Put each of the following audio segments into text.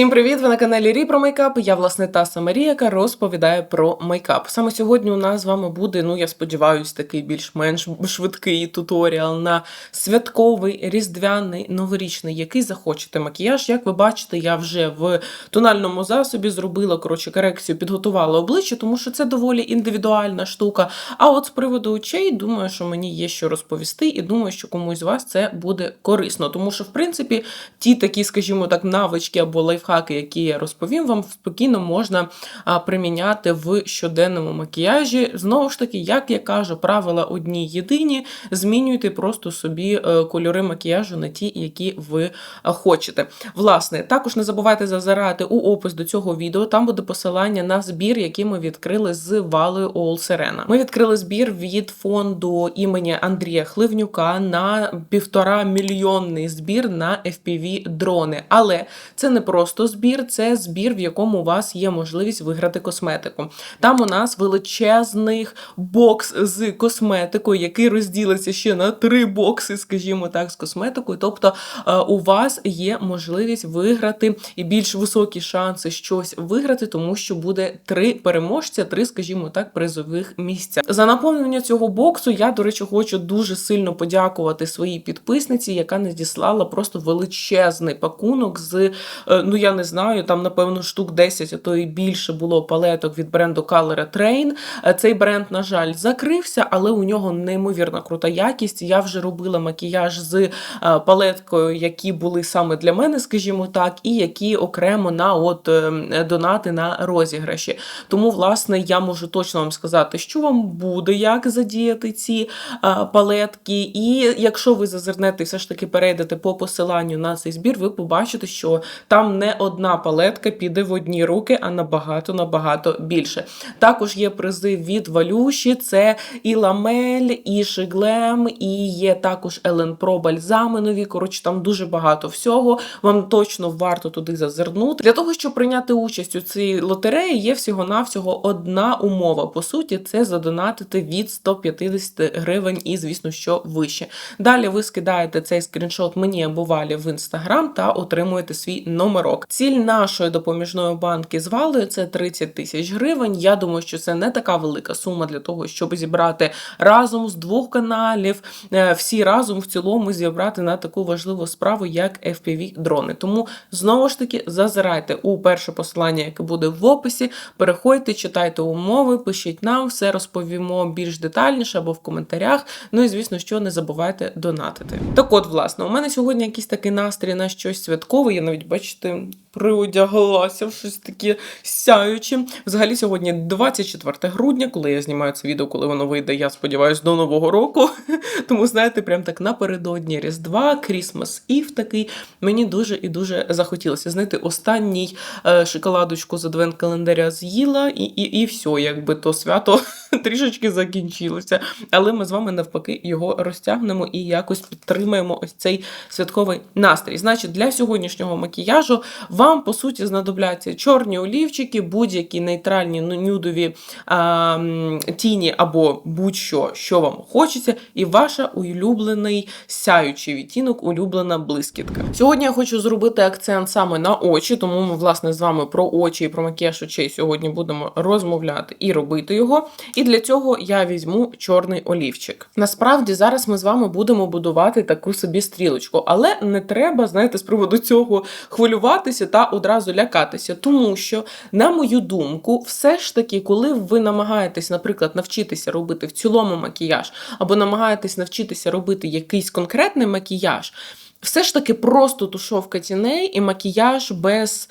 Всім привіт! Ви на каналі Рі про мейкап. Я власне Таса Марія, яка розповідає про мейкап. Саме сьогодні у нас з вами буде, ну я сподіваюся, такий більш-менш швидкий туторіал на святковий, різдвяний, новорічний, який захочете макіяж. Як ви бачите, я вже в тональному засобі зробила коротше корекцію, підготувала обличчя, тому що це доволі індивідуальна штука. А от з приводу очей, думаю, що мені є що розповісти, і думаю, що комусь з вас це буде корисно, тому що в принципі ті такі, скажімо так, навички або лайфхаки, які я розповім вам, спокійно можна приміняти в щоденному макіяжі. Знову ж таки, як я кажу, правила одні єдині. Змінюйте просто собі е, кольори макіяжу на ті, які ви е, хочете. Власне, також не забувайте зазирати у опис до цього відео. Там буде посилання на збір, який ми відкрили з Валою All Serena. Ми відкрили збір від фонду імені Андрія Хливнюка на півтора мільйонний збір на FPV дрони. Але це не просто збір, це збір, в якому у вас є можливість виграти косметику. Там у нас величезний бокс з косметикою, який розділиться ще на три бокси, скажімо так, з косметикою. Тобто е, у вас є можливість виграти і більш високі шанси щось виграти, тому що буде три переможця, три, скажімо так, призових місця. За наповнення цього боксу я, до речі, хочу дуже сильно подякувати своїй підписниці, яка надіслала просто величезний пакунок з, е, ну я не знаю, там напевно штук 10, а то і більше було палеток від бренду Color Train. Е, Цей бренд, на жаль, закрився, але у нього неймовірно крута якість. Я вже робила макіяж з е, палеткою, які були саме для мене, скажімо так, і які окремо на от е, донати на розіграші. Тому, власне, я можу точно вам сказати, що вам буде, як задіяти ці палетки. І якщо ви зазирнете все ж таки перейдете по посиланню на цей збір, ви побачите, що там не одна палетка піде в одні руки, а набагато набагато більше. Також є призи від Валюші: це і ламель, і шиглем, і є також Елен Про бальзами. Коротше, там дуже багато всього. Вам точно варто туди зазирнути. Для того, щоб прийняти участь у цій лотереї, є всього-навсього одна умова. По суті, це задонатити від 150 гривень і, звісно, що вище. Далі ви скидаєте цей скріншот мені або Валі в інстаграм та отримуєте свій номерок. Ціль нашої допоміжної банки з Валою це 30 тисяч гривень. Я думаю, що це не така велика сума для того, щоб зібрати разом з двох каналів, е, всі разом в цілому зібрати на таку важливу справу, як FPV дрони. Тому знову ж таки зазирайте у перше посилання, яке буде в описі. Переходьте, читайте умови, пишіть нам, все розповімо більш детальніше або в коментарях. Ну і звісно, що не забувайте донатити. Так от, власне, у мене сьогодні якийсь такий настрій на щось святкове. Я навіть бачите, приодяглася в щось таке сяюче. Взагалі, сьогодні 24 грудня, коли я знімаю це відео, коли воно вийде, я сподіваюся, до нового року. Тому, знаєте, прям так напередодні Різдва, Крісмас Ів такий. Мені дуже і дуже захотілося. Знаєте, останній е, шоколадочку з адвент календаря з'їла, і, і, і все, якби то свято трішечки закінчилося. Але ми з вами навпаки його розтягнемо і якось підтримаємо ось цей святковий настрій. Значить, для сьогоднішнього макіяжу вам по суті знадобляться чорні олівчики, будь-які нейтральні ну, нюдові а, тіні або будь-що, що вам хочеться, і ваша улюблений сяючий відтінок, улюблена блискітка. Сьогодні я хочу зробити акцент саме на очі, тому ми власне з вами про очі і про макіяж очей сьогодні будемо розмовляти і робити його. І для цього я візьму чорний олівчик. Насправді зараз ми з вами будемо будувати таку собі стрілочку, але не треба, знаєте, з приводу цього хвилюватися та одразу лякатися, тому що, на мою думку, все ж таки, коли ви намагаєтесь, наприклад, навчитися робити в цілому макіяж, або намагаєтесь навчитися робити якийсь конкретний макіяж. Все ж таки просто тушовка тіней і макіяж без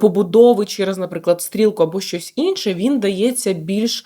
побудови через, наприклад, стрілку або щось інше, він дається більш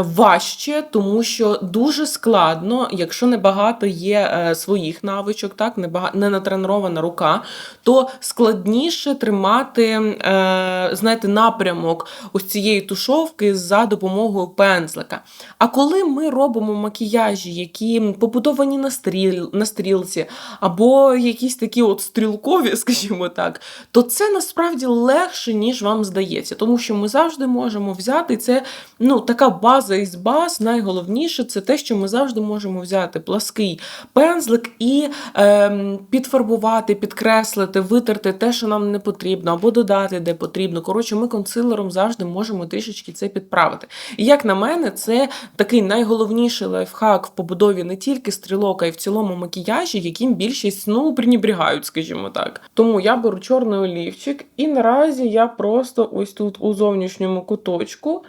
важче, тому що дуже складно, якщо небагато є е, своїх навичок, так не не натренована рука, то складніше тримати, е, знаєте, напрямок ось цієї тушовки за допомогою пензлика. А коли ми робимо макіяжі, які побудовані на стріл, на стрілці, або якісь такі от стрілкові, скажімо так, то це насправді легше, ніж вам здається, тому що ми завжди можемо взяти це, ну, така база база із баз, найголовніше це те, що ми завжди можемо взяти плаский пензлик і ем, підфарбувати, підкреслити, витерти те, що нам не потрібно, або додати, де потрібно. Коротше, ми консилером завжди можемо трішечки це підправити. І як на мене, це такий найголовніший лайфхак в побудові не тільки стрілок, а й в цілому макіяжі, яким більшість ну пренебрігають, скажімо так. Тому я беру чорний олівчик, і наразі я просто ось тут у зовнішньому куточку.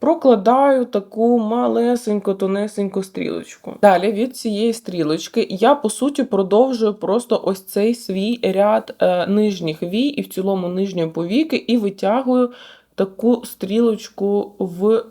Прокладаю таку малесеньку, тонесеньку стрілочку. Далі від цієї стрілочки я по суті продовжую просто ось цей свій ряд е, нижніх вій і в цілому нижньої повіки, і витягую таку стрілочку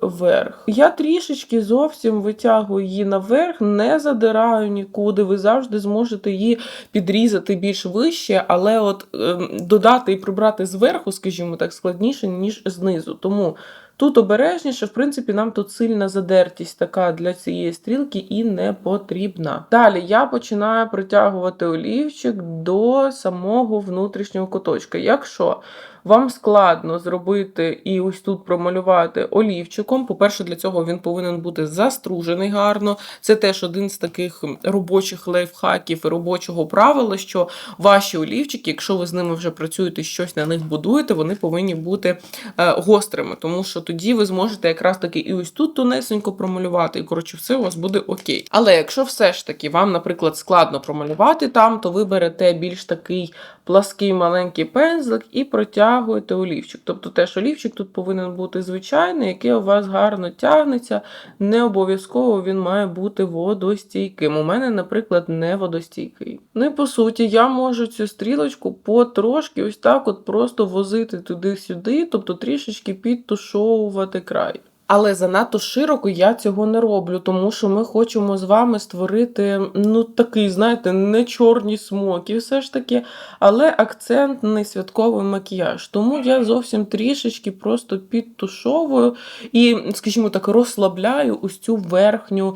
вверх. Я трішечки зовсім витягую її наверх, не задираю нікуди. Ви завжди зможете її підрізати більш вище, але от е, додати і прибрати зверху, скажімо так, складніше, ніж знизу. Тому. Тут обережніше, в принципі, нам тут сильна задертість така для цієї стрілки і не потрібна. Далі я починаю притягувати олівчик до самого внутрішнього куточка. Якщо вам складно зробити і ось тут промалювати олівчиком. По-перше, для цього він повинен бути застружений гарно. Це теж один з таких робочих лайфхаків і робочого правила, що ваші олівчики, якщо ви з ними вже працюєте, щось на них будуєте, вони повинні бути е, гострими, тому що тоді ви зможете якраз таки і ось тут тонесенько промалювати, і коротше, все у вас буде окей. Але якщо все ж таки вам, наприклад, складно промалювати там, то ви берете більш такий плаский маленький пензлик і протягуєте олівчик. Тобто теж олівчик тут повинен бути звичайний, який у вас гарно тягнеться. Не обов'язково він має бути водостійким. У мене, наприклад, не водостійкий. Ну і по суті, я можу цю стрілочку потрошки ось так от просто возити туди-сюди, тобто трішечки підтушовувати край. Але занадто широко я цього не роблю, тому що ми хочемо з вами створити ну такий, знаєте, не чорні смоки, все ж таки, але акцентний святковий макіяж. Тому я зовсім трішечки просто підтушовую і, скажімо так, розслабляю ось цю верхню е,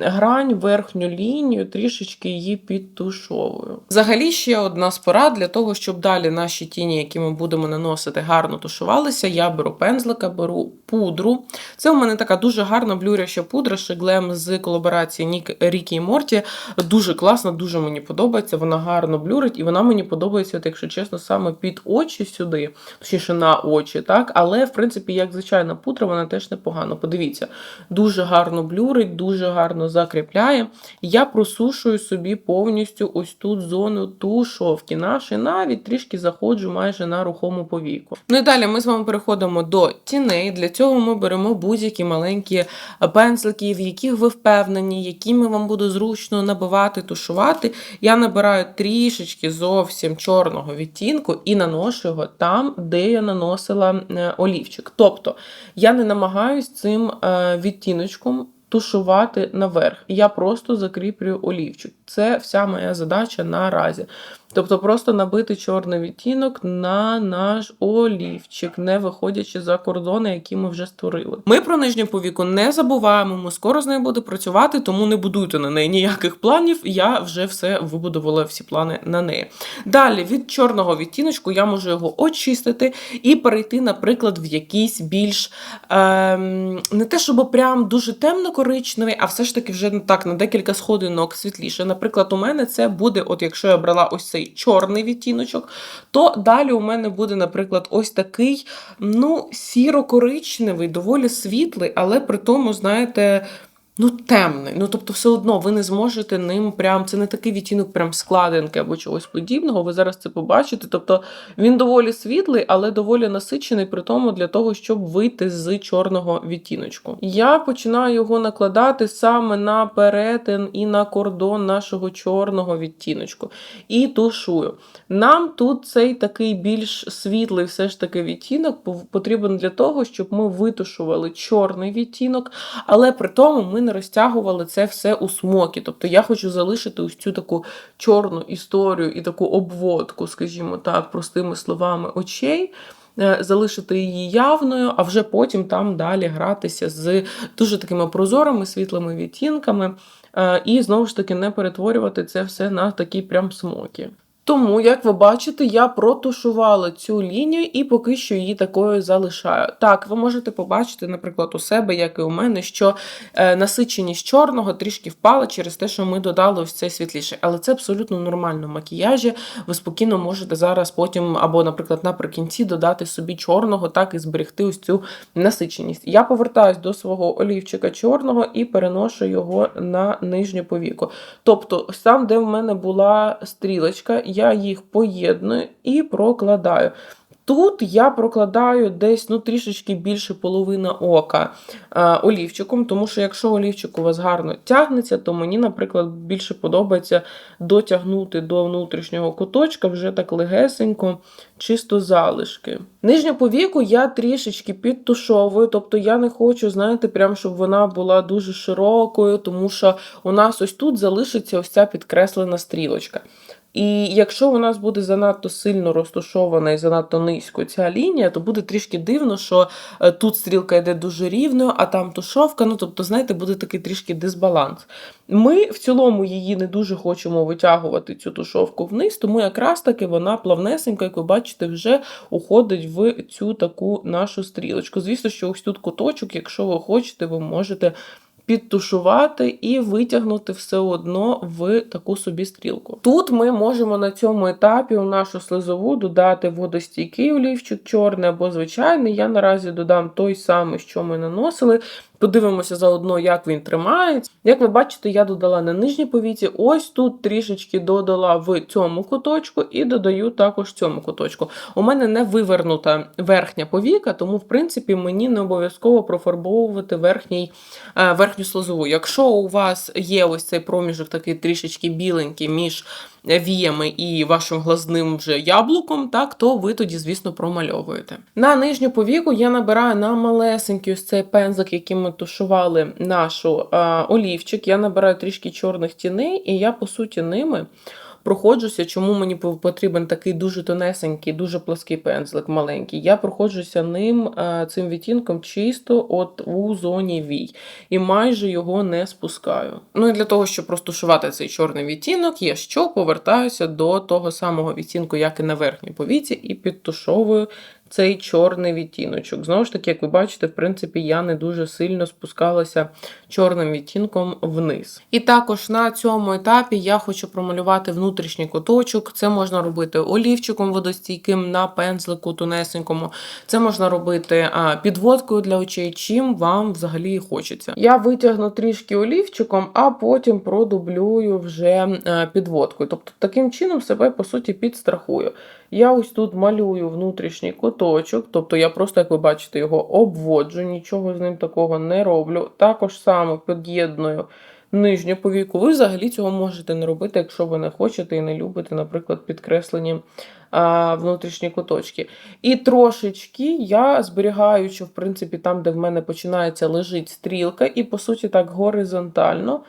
грань, верхню лінію, трішечки її підтушовую. Взагалі, ще одна з порад для того, щоб далі наші тіні, які ми будемо наносити, гарно тушувалися. Я беру пензлика, беру пудру пудру. Це у мене така дуже гарна блюряща пудра Шеглем з колаборації Нік Рікі і Морті. Дуже класна, дуже мені подобається. Вона гарно блюрить, і вона мені подобається, от, якщо чесно, саме під очі сюди, точніше на очі. так? Але, в принципі, як звичайна пудра, вона теж непогано. Подивіться, дуже гарно блюрить, дуже гарно закріпляє. Я просушую собі повністю ось тут зону тушовки нашої, навіть трішки заходжу майже на рухому повіку. Ну і далі ми з вами переходимо до тіней. Для цього ми беремо будь-які маленькі пензлики, в яких ви впевнені, якими вам буде зручно набивати, тушувати. Я набираю трішечки зовсім чорного відтінку і наношу його там, де я наносила е, олівчик. Тобто я не намагаюсь цим е, відтіночком. Тушувати наверх. Я просто закріплюю олівчик. Це вся моя задача наразі. Тобто просто набити чорний відтінок на наш олівчик, не виходячи за кордони, які ми вже створили. Ми про нижню повіку не забуваємо, ми скоро з нею буде працювати, тому не будуйте на неї ніяких планів. Я вже все вибудувала всі плани на неї. Далі від чорного відтіночку я можу його очистити і перейти, наприклад, в якийсь більш ем, не те, щоб прям дуже темно-коричневий, а все ж таки вже так на декілька сходинок світліше. Наприклад, у мене це буде, от якщо я брала ось цей цей чорний відтіночок, то далі у мене буде, наприклад, ось такий ну, сіро-коричневий, доволі світлий, але при тому, знаєте, ну, темний. Ну, тобто, все одно ви не зможете ним прям. Це не такий відтінок, прям складинки або чогось подібного. Ви зараз це побачите. Тобто він доволі світлий, але доволі насичений, при тому для того, щоб вийти з чорного відтіночку. Я починаю його накладати саме на перетин і на кордон нашого чорного відтіночку. І тушую. Нам тут цей такий більш світлий, все ж таки відтінок потрібен для того, щоб ми витушували чорний відтінок, але при тому ми не не розтягували це все у смокі. Тобто я хочу залишити ось цю таку чорну історію і таку обводку, скажімо так, простими словами, очей. Е, залишити її явною, а вже потім там далі гратися з дуже такими прозорими світлими відтінками, е, і знову ж таки не перетворювати це все на такі прям смоки. Тому, як ви бачите, я протушувала цю лінію і поки що її такою залишаю. Так, ви можете побачити, наприклад, у себе, як і у мене, що е, насиченість чорного трішки впала через те, що ми додали ось цей світліший. Але це абсолютно нормально в макіяжі. Ви спокійно можете зараз потім, або, наприклад, наприкінці додати собі чорного, так і зберегти ось цю насиченість. Я повертаюсь до свого олівчика чорного і переношу його на нижню повіку. Тобто, ось там, де в мене була стрілочка, я їх поєдную і прокладаю. Тут я прокладаю десь ну, трішечки більше половини ока е, олівчиком, тому що якщо олівчик у вас гарно тягнеться, то мені, наприклад, більше подобається дотягнути до внутрішнього куточка вже так легесенько, чисто залишки. Нижню повіку я трішечки підтушовую, тобто я не хочу, знаєте, прям, щоб вона була дуже широкою, тому що у нас ось тут залишиться ось ця підкреслена стрілочка. І якщо у нас буде занадто сильно розташована і занадто низько ця лінія, то буде трішки дивно, що е, тут стрілка йде дуже рівною, а там тушовка. Ну, тобто, знаєте, буде такий трішки дисбаланс. Ми в цілому її не дуже хочемо витягувати, цю тушовку вниз, тому якраз таки вона плавнесенько, як ви бачите, вже уходить в цю таку нашу стрілочку. Звісно, що ось тут куточок, якщо ви хочете, ви можете підтушувати і витягнути все одно в таку собі стрілку. Тут ми можемо на цьому етапі у нашу слизову додати водостійкий олівчик чорний або звичайний. Я наразі додам той самий, що ми наносили. Подивимося заодно, як він тримається. Як ви бачите, я додала на нижній повіці, ось тут трішечки додала в цьому куточку і додаю також цьому куточку. У мене не вивернута верхня повіка, тому, в принципі, мені не обов'язково профарбовувати верхній, е, верхню слозову. Якщо у вас є ось цей проміжок такий трішечки біленький між віями і вашим глазним вже яблуком, так, то ви тоді, звісно, промальовуєте. На нижню повіку я набираю на малесенький ось цей пензлик, яким ми тушували нашу а, олівчик. Я набираю трішки чорних тіней, і я, по суті, ними проходжуся, чому мені потрібен такий дуже тонесенький, дуже плоский пензлик маленький. Я проходжуся ним е, цим відтінком чисто от у зоні вій. І майже його не спускаю. Ну і для того, щоб розтушувати цей чорний відтінок, я що повертаюся до того самого відтінку, як і на верхній повіці, і підтушовую цей чорний відтіночок. Знову ж таки, як ви бачите, в принципі, я не дуже сильно спускалася чорним відтінком вниз. І також на цьому етапі я хочу промалювати внутрішній куточок. Це можна робити олівчиком водостійким на пензлику тонесенькому. Це можна робити підводкою для очей, чим вам взагалі хочеться. Я витягну трішки олівчиком, а потім продублюю вже а, підводкою. Тобто, таким чином себе, по суті, підстрахую. Я ось тут малюю внутрішній куточок, тобто я просто, як ви бачите, його обводжу, нічого з ним такого не роблю. Також саме під'єдную нижню повіку. Ви взагалі цього можете не робити, якщо ви не хочете і не любите, наприклад, підкреслені а, внутрішні куточки. І трошечки я зберігаючи, в принципі, там, де в мене починається лежить стрілка, і, по суті, так горизонтально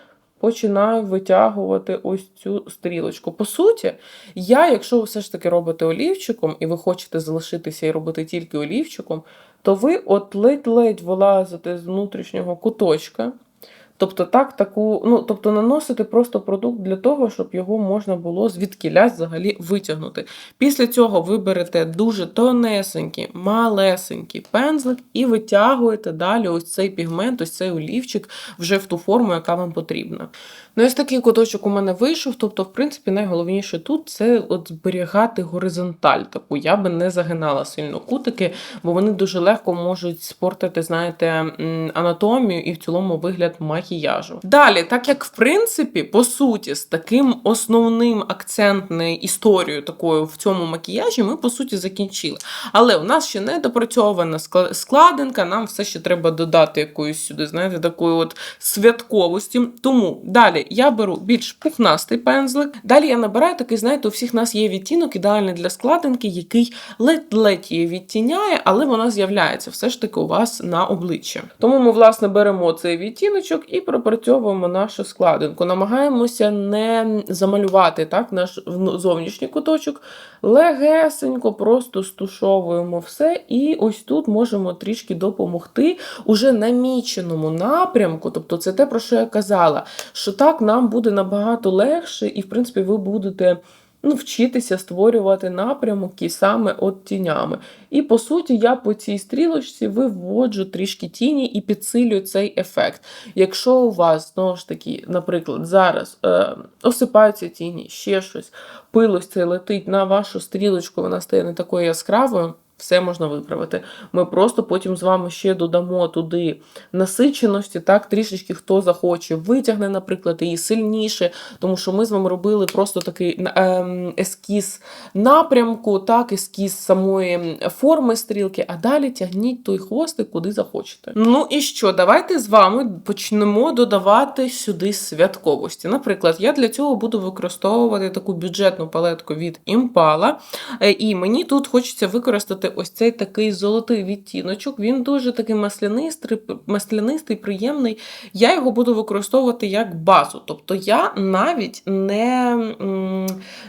починаю витягувати ось цю стрілочку. По суті, я, якщо ви все ж таки робите олівчиком, і ви хочете залишитися і робити тільки олівчиком, то ви от ледь-ледь вилазите з внутрішнього куточка. Тобто так, таку, ну, тобто наносити просто продукт для того, щоб його можна було звідкілясь взагалі витягнути. Після цього ви берете дуже тонесенький, малесенький пензлик і витягуєте далі ось цей пігмент, ось цей олівчик вже в ту форму, яка вам потрібна. Ну, ось такий куточок у мене вийшов. Тобто, в принципі, найголовніше тут це от зберігати горизонталь. Таку я би не загинала сильно кутики, бо вони дуже легко можуть спортити, знаєте, анатомію і в цілому вигляд макіяжу. Далі, так як в принципі, по суті, з таким основним акцентною історією такою в цьому макіяжі, ми по суті закінчили. Але у нас ще не допрацьована складинка, нам все ще треба додати якоїсь сюди, знаєте, такої от святковості. Тому далі. Я беру більш пухнастий пензлик. Далі я набираю такий, знаєте, у всіх нас є відтінок, ідеальний для складинки, який ледь-ледь її відтіняє, але вона з'являється все ж таки у вас на обличчі. Тому ми, власне, беремо цей відтіночок і пропрацьовуємо нашу складинку. Намагаємося не замалювати так, наш зовнішній куточок. Легесенько, просто стушовуємо все. І ось тут можемо трішки допомогти уже наміченому напрямку. Тобто, це те, про що я казала, що так нам буде набагато легше, і, в принципі, ви будете ну, вчитися створювати напрямки саме от тінями. І по суті, я по цій стрілочці виводжу трішки тіні і підсилюю цей ефект. Якщо у вас, знову ж таки, наприклад, зараз е, осипаються тіні, ще щось, пилось це летить на вашу стрілочку, вона стає не такою яскравою. Все можна виправити. Ми просто потім з вами ще додамо туди насиченості, так, трішечки хто захоче, витягне, наприклад, її сильніше, тому що ми з вами робили просто такий ем, ескіз напрямку, так, ескіз самої форми стрілки, а далі тягніть той хвостик, куди захочете. Ну і що, давайте з вами почнемо додавати сюди святковості. Наприклад, я для цього буду використовувати таку бюджетну палетку від Impala, е, і мені тут хочеться використати ось цей такий золотий відтіночок. Він дуже такий маслянистий, маслянистий, приємний. Я його буду використовувати як базу. Тобто я навіть не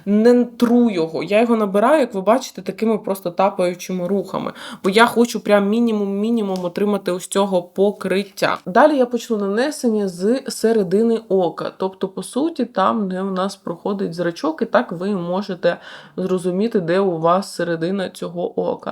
не тру його. Я його набираю, як ви бачите, такими просто тапаючими рухами. Бо я хочу прям мінімум-мінімум отримати ось цього покриття. Далі я почну нанесення з середини ока. Тобто, по суті, там, де у нас проходить зрачок, і так ви можете зрозуміти, де у вас середина цього ока.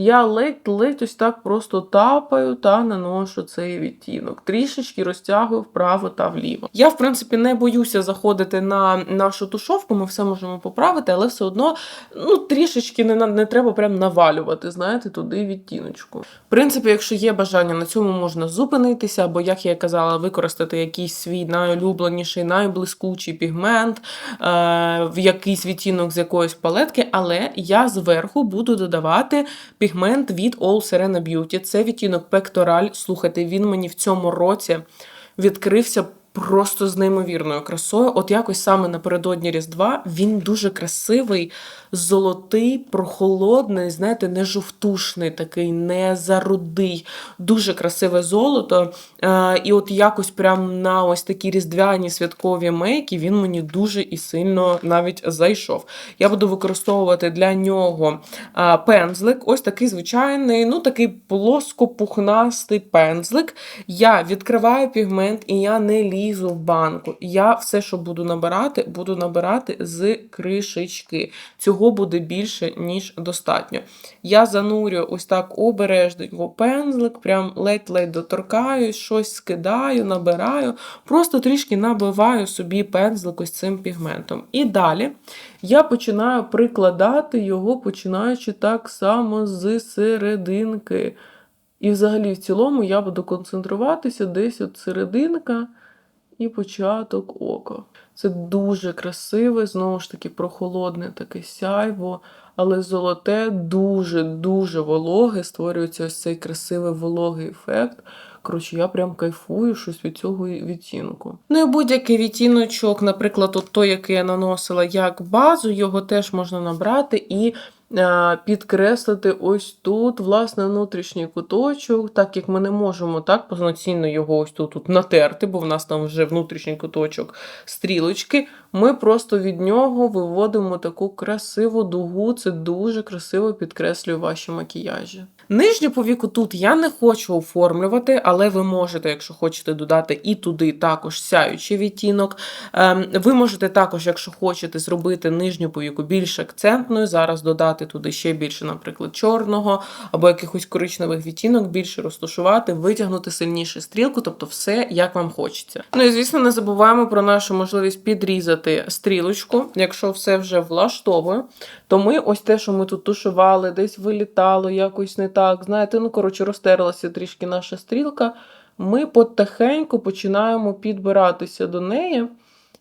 Я ледь-ледь ось так просто тапаю та наношу цей відтінок. Трішечки розтягую вправо та вліво. Я, в принципі, не боюся заходити на нашу тушовку, ми все можемо поправити, але все одно ну, трішечки не не треба прям навалювати, знаєте, туди відтіночку. В принципі, якщо є бажання, на цьому можна зупинитися, або, як я казала, використати якийсь свій найулюбленіший, найблискучий пігмент, е- якийсь відтінок з якоїсь палетки, але я зверху буду додавати пігмент від All Serena Beauty. Це відтінок Пектораль. Слухайте, він мені в цьому році відкрився просто з неймовірною красою. От якось саме напередодні Різдва він дуже красивий, золотий, прохолодний, знаєте, не жовтушний, такий, не зарудий, дуже красиве золото. Е, і от якось прям на ось такі різдвяні святкові мейки він мені дуже і сильно навіть зайшов. Я буду використовувати для нього е, пензлик, ось такий звичайний, ну такий плоскопухнастий пензлик. Я відкриваю пігмент і я не лізу в банку. Я все, що буду набирати, буду набирати з кришечки. Цього буде більше, ніж достатньо. Я занурю ось так обережненько пензлик, прям ледь-ледь доторкаюсь, щось скидаю, набираю, просто трішки набиваю собі пензлик ось цим пігментом. І далі я починаю прикладати його, починаючи так само з серединки. І взагалі, в цілому, я буду концентруватися десь от серединка і початок ока. Це дуже красиве, знову ж таки, прохолодне таке сяйво, але золоте дуже-дуже вологе, створюється ось цей красивий вологий ефект. Коротше, я прям кайфую щось від цього відтінку. Ну і будь-який відтіночок, наприклад, от той, який я наносила як базу, його теж можна набрати і підкреслити ось тут, власне, внутрішній куточок, так як ми не можемо так повноцінно його ось тут, тут натерти, бо в нас там вже внутрішній куточок стрілочки. Ми просто від нього виводимо таку красиву дугу, це дуже красиво підкреслює ваші макіяжі. Нижню повіку тут я не хочу оформлювати, але ви можете, якщо хочете додати і туди також сяючий відтінок. Ем, ви можете також, якщо хочете, зробити нижню повіку більш акцентною, зараз додати туди ще більше, наприклад, чорного або якихось коричневих відтінок, більше розташувати, витягнути сильніше стрілку, тобто все, як вам хочеться. Ну і звісно, не забуваємо про нашу можливість підрізати стрілочку, якщо все вже влаштовує, то ми ось те, що ми тут тушували, десь вилітало, якось не так так, знаєте, ну, коротше, розтерлася трішки наша стрілка. Ми потихеньку починаємо підбиратися до неї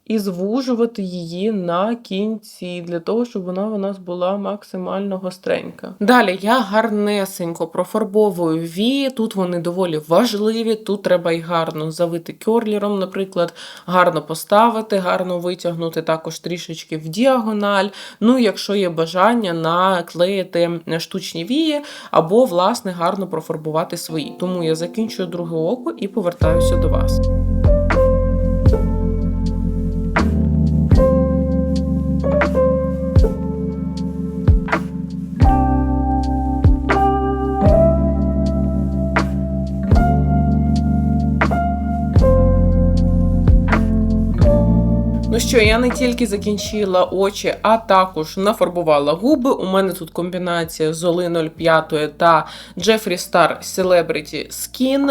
і звужувати її на кінці, для того, щоб вона у нас була максимально гостренька. Далі я гарнесенько профарбовую вії. Тут вони доволі важливі, тут треба й гарно завити кьорлером, наприклад, гарно поставити, гарно витягнути також трішечки в діагональ. Ну, якщо є бажання наклеїти штучні вії, або, власне, гарно профарбувати свої. Тому я закінчую друге око і повертаюся до вас. Що, я не тільки закінчила очі, а також нафарбувала губи. У мене тут комбінація з Оли 05 та Jeffree Star Celebrity Skin.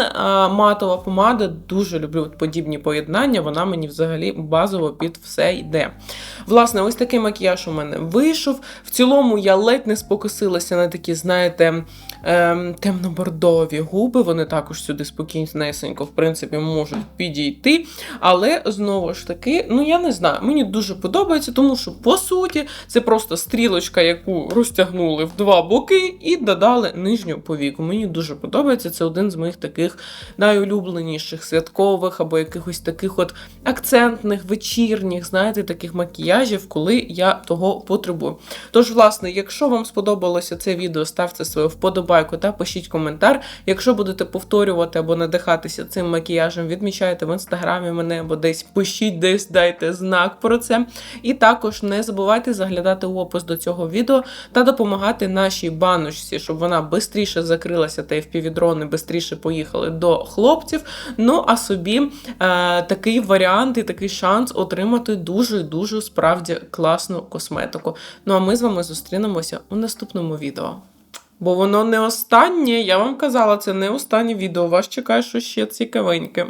Матова помада. Дуже люблю подібні поєднання. Вона мені взагалі базово під все йде. Власне, ось такий макіяж у мене вийшов. В цілому я ледь не спокусилася на такі, знаєте, ем, темно-бордові губи. Вони також сюди спокійнесенько, в принципі, можуть підійти. Але знову ж таки, ну я не знаю, мені дуже подобається, тому що по суті це просто стрілочка, яку розтягнули в два боки і додали нижню повіку. Мені дуже подобається. Це один з моїх таких найулюбленіших святкових або якихось таких от акцентних, вечірніх, знаєте, таких макіяжів, коли я того потребую. Тож, власне, якщо вам сподобалося це відео, ставте свою вподобайку та пишіть коментар. Якщо будете повторювати або надихатися цим макіяжем, відмічайте в інстаграмі мене або десь пишіть, десь дайте знак про це. І також не забувайте заглядати в опис до цього відео та допомагати нашій баночці, щоб вона швидше закрилася та FPV-дрони швидше поїхали до хлопців. Ну а собі е, такий варіант і такий шанс отримати дуже дуже справді класну косметику. Ну а ми з вами зустрінемося у наступному відео. Бо воно не останнє, я вам казала, це не останнє відео. Вас чекає щось ще цікавеньке.